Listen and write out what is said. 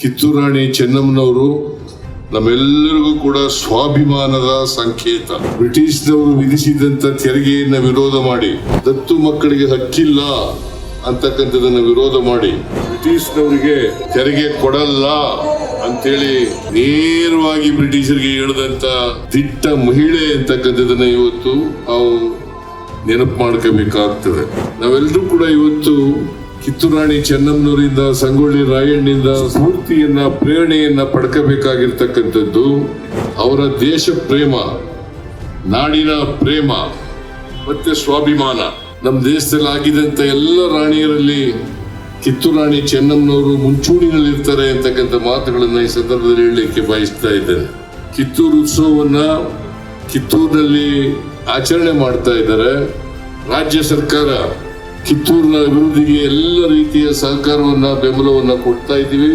ಕಿತ್ತೂರಾಣಿ ಚೆನ್ನಮ್ಮನವರು ನಮ್ಮೆಲ್ಲರಿಗೂ ಕೂಡ ಸ್ವಾಭಿಮಾನದ ಸಂಕೇತ. ಬ್ರಿಟಿಷ್ನವರು ವಿಧಿಸಿದಂತ ತೆರಿಗೆಯನ್ನ ವಿರೋಧ ಮಾಡಿ, ದತ್ತು ಮಕ್ಕಳಿಗೆ ಹಕ್ಕಿಲ್ಲ ಅಂತಕ್ಕಂಥದನ್ನ ವಿರೋಧ ಮಾಡಿ, ಬ್ರಿಟಿಷ್ನವರಿಗೆ ತೆರಿಗೆ ಕೊಡಲ್ಲ ಅಂತೇಳಿ ನೇರವಾಗಿ ಬ್ರಿಟಿಷರಿಗೆ ಹೇಳಿದಂತ ದಿಟ್ಟ ಮಹಿಳೆ ಅಂತಕ್ಕಂಥದನ್ನ ಇವತ್ತು ನಾವು ನೆನಪು ಮಾಡ್ಕೋಬೇಕಾಗ್ತದೆ. ನಾವೆಲ್ಲರೂ ಕೂಡ ಇವತ್ತು ಕಿತ್ತೂರಾಣಿ ಚೆನ್ನಮ್ಮನೂರಿಂದ, ಸಂಗೊಳ್ಳಿ ರಾಯಣ್ಣಿಂದ ಸ್ಫೂರ್ತಿಯನ್ನ, ಪ್ರೇರಣೆಯನ್ನ ಪಡ್ಕೋಬೇಕಾಗಿರ್ತಕ್ಕಂಥದ್ದು ಅವರ ದೇಶ ಪ್ರೇಮ, ನಾಡಿನ ಪ್ರೇಮ, ಮತ್ತೆ ಸ್ವಾಭಿಮಾನ. ನಮ್ಮ ದೇಶದಲ್ಲಿ ಆಗಿದಂತ ಎಲ್ಲ ರಾಣಿಯರಲ್ಲಿ ಕಿತ್ತೂರು ರಾಣಿ ಚೆನ್ನಮ್ಮನವರು ಮುಂಚೂಣಿನಲ್ಲಿ ಇರ್ತಾರೆ ಅಂತಕ್ಕಂಥ ಮಾತುಗಳನ್ನ ಈ ಸಂದರ್ಭದಲ್ಲಿ ಹೇಳಲಿಕ್ಕೆ ಬಯಸ್ತಾ ಇದ್ದೇನೆ. ಕಿತ್ತೂರು ಉತ್ಸವವನ್ನ ಕಿತ್ತೂರಿನಲ್ಲಿ ಆಚರಣೆ ಮಾಡ್ತಾ ಇದ್ದಾರೆ. ರಾಜ್ಯ ಸರ್ಕಾರ ಕಿತ್ತೂರಿನ ಅಭಿವೃದ್ಧಿಗೆ ಎಲ್ಲ ರೀತಿಯ ಸಹಕಾರವನ್ನು ಬೆಂಬಲವನ್ನ ಕೊಡ್ತಾ ಇದ್ದೀವಿ.